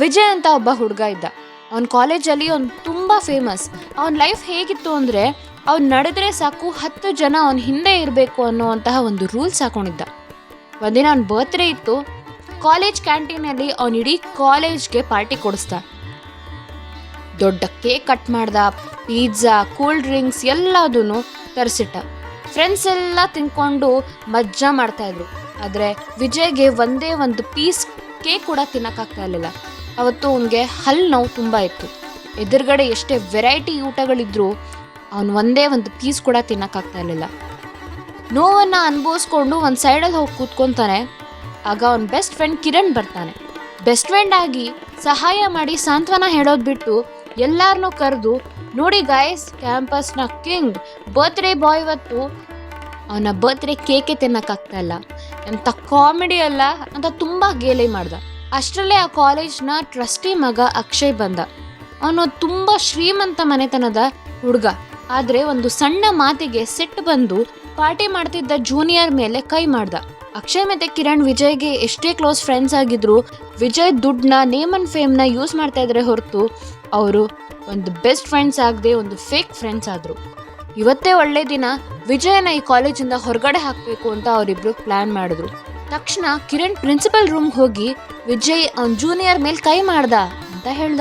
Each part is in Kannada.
ವಿಜಯ್ ಅಂತ ಒಬ್ಬ ಹುಡುಗ ಇದ್ದ. ಅವನ ಕಾಲೇಜಲ್ಲಿ ಅವ್ನು ತುಂಬ ಫೇಮಸ್ ಅವನ ಲೈಫ್ ಹೇಗಿತ್ತು ಅಂದರೆ, ಅವ್ನು ನಡೆದ್ರೆ ಸಾಕು, ಹತ್ತು ಜನ ಅವನ ಹಿಂದೆ ಇರಬೇಕು ಅನ್ನುವಂತಹ ಒಂದು ರೂಲ್ಸ್ ಹಾಕೊಂಡಿದ್ದ. ಒಂದಿನ ಅವ್ನ ಬರ್ತ್ಡೇ ಇತ್ತು ಕಾಲೇಜ್ ಕ್ಯಾಂಟೀನಲ್ಲಿ ಅವ್ನು ಇಡೀ ಕಾಲೇಜ್ಗೆ ಪಾರ್ಟಿ ಕೊಡಿಸ್ದ. ದೊಡ್ಡ ಕೇಕ್ ಕಟ್ ಮಾಡ್ದ ಪಿಜ್ಜಾ ಕೂಲ್ ಡ್ರಿಂಕ್ಸ್ ಎಲ್ಲದೂ ತರಿಸಿಟ್ಟ. ಫ್ರೆಂಡ್ಸ್ ಎಲ್ಲ ತಿನ್ಕೊಂಡು ಮಜ್ಜಾ ಮಾಡ್ತಾಯಿದ್ರು ಆದರೆ ವಿಜಯ್ಗೆ ಒಂದೇ ಒಂದು ಪೀಸ್ ಕೇಕ್ ಕೂಡ ತಿನ್ನೋಕ್ಕಾಗ್ತಾ ಇರಲಿಲ್ಲ. ಅವತ್ತು ಅವನಿಗೆ ಹಲ್ಲು ನೋವು ತುಂಬ ಇತ್ತು. ಎದುರುಗಡೆ ಎಷ್ಟೇ ವೆರೈಟಿ ಊಟಗಳಿದ್ರು ಅವನು ಒಂದೇ ಒಂದು ಪೀಸ್ ಕೂಡ ತಿನ್ನೋಕ್ಕಾಗ್ತಾ ಇರಲಿಲ್ಲ. ನೋವನ್ನು ಅನುಭವಿಸ್ಕೊಂಡು ಒಂದು ಸೈಡಲ್ಲಿ ಹೋಗಿ ಕೂತ್ಕೊತಾನೆ. ಆಗ ಅವನ ಬೆಸ್ಟ್ ಫ್ರೆಂಡ್ ಕಿರಣ್ ಬರ್ತಾನೆ. ಬೆಸ್ಟ್ ಫ್ರೆಂಡ್ ಆಗಿ ಸಹಾಯ ಮಾಡಿ ಸಾಂತ್ವನ ಹೇಳೋದು ಬಿಟ್ಟು ಎಲ್ಲಾರನ್ನೂ ಕರೆದು, ನೋಡಿ ಗಾಯಸ್ ಕ್ಯಾಂಪಸ್ನ ಕಿಂಗ್ ಬರ್ತ್ಡೇ ಬಾಯ್ ಇವತ್ತು ಅವನ ಬರ್ತ್ಡೇ ಕೇಕೆ ತಿನ್ನೋಕ್ಕಾಗ್ತಾ ಇಲ್ಲ. ಎಂಥ ಕಾಮಿಡಿ ಅಲ್ಲ, ಅಂತ ತುಂಬ ಗೇಲಿ ಮಾಡ್ದ. ಅಷ್ಟರಲ್ಲೇ ಆ ಕಾಲೇಜ್ನ ಟ್ರಸ್ಟಿ ಮಗ ಅಕ್ಷಯ್ ಬಂದ. ಅವನು ತುಂಬ ಶ್ರೀಮಂತ ಮನೆತನದ ಹುಡುಗ. ಆದರೆ ಒಂದು ಸಣ್ಣ ಮಾತಿಗೆ ಸಿಟ್ಟು ಬಂದು ಪಾರ್ಟಿ ಮಾಡ್ತಿದ್ದ ಜೂನಿಯರ್ ಮೇಲೆ ಕೈ ಮಾಡ್ದ. ಅಕ್ಷಯ್ ಮತ್ತೆ ಕಿರಣ್ ವಿಜಯ್ಗೆ ಎಷ್ಟೇ ಕ್ಲೋಸ್ ಫ್ರೆಂಡ್ಸ್ ಆಗಿದ್ರು ವಿಜಯ್ ದುಡ್ಡನ್ನ, ನೇಮ್ ಅಂಡ್ ಫೇಮ್ನ ಯೂಸ್ ಮಾಡ್ತಾ ಇದ್ರೆ ಹೊರತು ಅವರು ಒಂದು ಬೆಸ್ಟ್ ಫ್ರೆಂಡ್ಸ್ ಆಗದೆ ಒಂದು ಫೇಕ್ ಫ್ರೆಂಡ್ಸ್ ಆದರು. ಇವತ್ತೇ ಒಳ್ಳೆ ದಿನ, ವಿಜಯನ ಈ ಕಾಲೇಜಿಂದ ಹೊರಗಡೆ ಹಾಕಬೇಕು ಅಂತ ಅವರಿಬ್ರು ಪ್ಲ್ಯಾನ್ ಮಾಡಿದ್ರು. ತಕ್ಷಣ ಕಿರಣ್ ಪ್ರಿನ್ಸಿಪಲ್ ರೂಮ್ಗೆ ಹೋಗಿ ವಿಜಯ್ ಅವ್ನ ಜೂನಿಯರ್ ಮೇಲೆ ಕೈ ಮಾಡ್ದ ಅಂತ ಹೇಳ್ದ.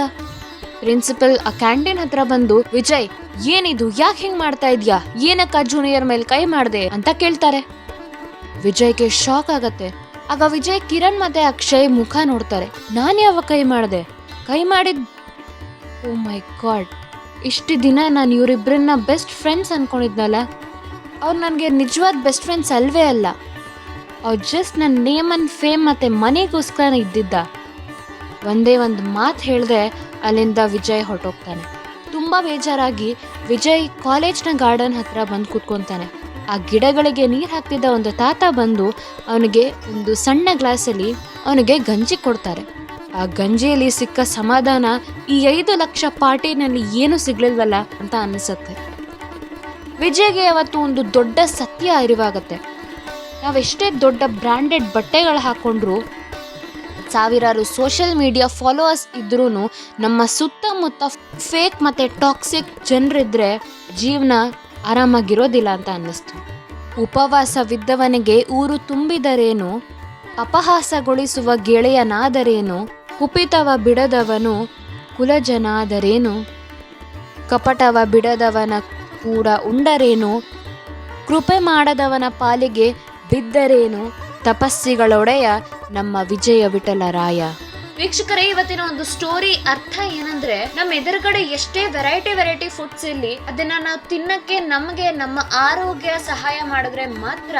ಪ್ರಿನ್ಸಿಪಲ್ ಆ ಕ್ಯಾಂಟೀನ್ ಹತ್ರ ಬಂದು, ವಿಜಯ್, ಏನಿದು? ಯಾಕೆ ಹಿಂಗ್ ಮಾಡ್ತಾ ಇದ್ಯಾ? ಏನಕ್ಕ ಜೂನಿಯರ್ ಮೇಲೆ ಕೈ ಮಾಡ್ದೆ? ಅಂತ ಕೇಳ್ತಾರೆ. ವಿಜಯ್ಗೆ ಶಾಕ್ ಆಗತ್ತೆ. ಆಗ ವಿಜಯ್ ಕಿರಣ್ ಮತ್ತೆ ಅಕ್ಷಯ್ ಮುಖ ನೋಡ್ತಾರೆ. ನಾನು ಯಾವ ಕೈ ಮಾಡ್ದೆ? ಕೈ ಮಾಡಿದ್ ಓ ಮೈ ಗಾಡ್. ಇಷ್ಟು ದಿನ ನಾನು ಇವರಿಬ್ಬರನ್ನ ಬೆಸ್ಟ್ ಫ್ರೆಂಡ್ಸ್ ಅನ್ಕೊಂಡಿದ್ನಲ್ಲ. ಅವ್ರು ನನಗೆ ನಿಜವಾದ ಬೆಸ್ಟ್ ಫ್ರೆಂಡ್ಸ್ ಅಲ್ವೇ ಅಲ್ಲ. ಅವ್ರು ಜಸ್ಟ್ ನನ್ನ ನೇಮ್ ಅಂಡ್ ಫೇಮ್ ಮತ್ತು ಮನೆಗೋಸ್ಕರ ಇದ್ದಿದ್ದ. ಒಂದೇ ಒಂದು ಮಾತು ಹೇಳಿದೆ ಅಲ್ಲಿಂದ ವಿಜಯ್ ಹೊರಟೋಗ್ತಾನೆ. ತುಂಬ ಬೇಜಾರಾಗಿ ವಿಜಯ್ ಕಾಲೇಜ್ನ ಗಾರ್ಡನ್ ಹತ್ರ ಬಂದು ಕೂತ್ಕೊತಾನೆ. ಆ ಗಿಡಗಳಿಗೆ ನೀರು ಹಾಕ್ತಿದ್ದ ಒಂದು ತಾತ ಬಂದು ಅವನಿಗೆ ಒಂದು ಸಣ್ಣ ಗ್ಲಾಸಲ್ಲಿ ಅವನಿಗೆ ಗಂಜಿ ಕೊಡ್ತಾರೆ. ಆ ಗಂಜಿಯಲ್ಲಿ ಸಿಕ್ಕ ಸಮಾಧಾನ ಈ ಐದು ಲಕ್ಷ ಪಾರ್ಟಿನಲ್ಲಿ ಏನು ಸಿಗ್ಲಿಲ್ವಲ್ಲ ಅಂತ ಅನಿಸುತ್ತೆ. ವಿಜಯ್ಗೆ ಅವತ್ತು ಒಂದು ದೊಡ್ಡ ಸತ್ಯ ಅರಿವಾಗತ್ತೆ. ನಾವೆಷ್ಟೇ ದೊಡ್ಡ ಬ್ರ್ಯಾಂಡೆಡ್ ಬಟ್ಟೆಗಳು ಹಾಕೊಂಡ್ರು, ಸಾವಿರಾರು ಸೋಷಿಯಲ್ ಮೀಡಿಯಾ ಫಾಲೋವರ್ಸ್ ಇದ್ರೂ ನಮ್ಮ ಸುತ್ತಮುತ್ತ ಫೇಕ್ ಮತ್ತು ಟಾಕ್ಸಿಕ್ ಜನರಿದ್ದರೆ ಜೀವನ ಆರಾಮಾಗಿರೋದಿಲ್ಲ ಅಂತ ಅನ್ನಿಸ್ತು. ಉಪವಾಸವಿದ್ದವನಿಗೆ ಊರು ತುಂಬಿದರೇನು, ಅಪಹಾಸಗೊಳಿಸುವ ಗೆಳೆಯನಾದರೇನು, ಕುಪಿತವ ಬಿಡದವನು ಕುಲಜನಾದರೇನು, ಕಪಟವ ಬಿಡದವನ ಕೂಡ ಉಂಡರೇನು, ಕೃಪೆ ಮಾಡದವನ ಪಾಲಿಗೆ ಬಿದ್ದರೇನು? ತಪಸ್ಸಿಗಳೊಡೆಯ ನಮ್ಮ ವಿಜಯ ವಿಠಲರಾಯ ವೀಕ್ಷಕರೇ, ಇವತ್ತಿನ ಒಂದು ಸ್ಟೋರಿ ಅರ್ಥ ಏನಂದ್ರೆ, ನಮ್ಮ ಎದುರುಗಡೆ ಎಷ್ಟೇ ವೆರೈಟಿ ವೆರೈಟಿ ಫುಡ್ಸ್ ಇಲ್ಲಿ ಅದನ್ನ ನಾವು ತಿನ್ನಕ್ಕೆ ನಮಗೆ ನಮ್ಮ ಆರೋಗ್ಯ ಸಹಾಯ ಮಾಡಿದ್ರೆ ಮಾತ್ರ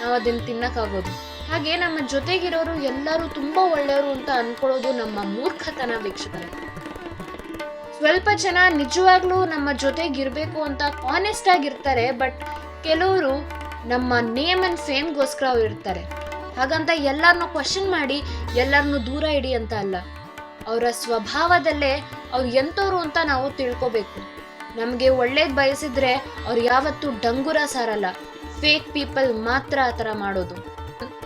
ನಾವು ಅದನ್ನ ತಿನ್ನಕ್ಕಾಗೋದು. ಹಾಗೆ ನಮ್ಮ ಜೊತೆಗಿರೋರು ಎಲ್ಲರೂ ತುಂಬಾ ಒಳ್ಳೆಯವರು ಅಂತ ಅನ್ಕೊಳ್ಳೋದು ನಮ್ಮ ಮೂರ್ಖತನ ವೀಕ್ಷಕರೇ. ಸ್ವಲ್ಪ ಜನ ನಿಜವಾಗ್ಲೂ ನಮ್ಮ ಜೊತೆಗಿರ್ಬೇಕು ಅಂತ ಆನೆಸ್ಟ್ ಆಗಿರ್ತಾರೆ ಬಟ್ ಕೆಲವರು ನಮ್ಮ ನೇಮ್ ಅಂಡ್ ಫೇಮ್ಗೋಸ್ಕರ ಅವ್ರು ಇರ್ತಾರೆ. ಹಾಗಂತ ಎಲ್ಲರನ್ನೂ ಕ್ವಶನ್ ಮಾಡಿ ಎಲ್ಲರನ್ನೂ ದೂರ ಇಡಿ ಅಂತ ಅಲ್ಲ. ಅವರ ಸ್ವಭಾವದಲ್ಲೇ ಅವ್ರು ಎಂಥವ್ರು ಅಂತ ನಾವು ತಿಳ್ಕೊಬೇಕು. ನಮಗೆ ಒಳ್ಳೇದು ಬಯಸಿದ್ರೆ ಅವ್ರು ಯಾವತ್ತೂ ಡಂಗುರ ಸಾರಲ್ಲ. ಫೇಕ್ ಪೀಪಲ್ ಮಾತ್ರ ಆ ಥರ ಮಾಡೋದು.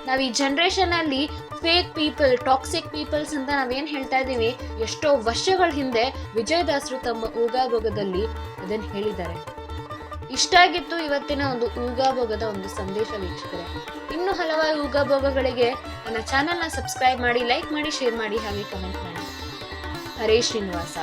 ನಾವು ಈ ಜನ್ರೇಷನಲ್ಲಿ ಫೇಕ್ ಪೀಪಲ್ ಟಾಕ್ಸಿಕ್ ಪೀಪಲ್ಸ್ ಅಂತ ನಾವೇನು ಹೇಳ್ತಾ ಇದ್ದೀವಿ? ಎಷ್ಟೋ ವರ್ಷಗಳ ಹಿಂದೆ ವಿಜಯದಾಸರು ತಮ್ಮ ಊಗಾಭೋಗದಲ್ಲಿ ಅದನ್ನು ಹೇಳಿದ್ದಾರೆ. ಇಷ್ಟ ಆಗಿತ್ತು ಇವತ್ತಿನ ಒಂದು ಊಗಾಭೋಗದ ಒಂದು ಸಂದೇಶ ವೀಕ್ಷಕರೇ. ಇನ್ನು ಹಲವಾರು ಊಗಾಭೋಗಗಳಿಗೆ ನನ್ನ ಚಾನಲ್ನ ಸಬ್ಸ್ಕ್ರೈಬ್ ಮಾಡಿ ಲೈಕ್ ಮಾಡಿ ಶೇರ್ ಮಾಡಿ, ಹಾಗೆ ಕಮೆಂಟ್ ಮಾಡಿ. ಹರೇ ಶ್ರೀನಿವಾಸ.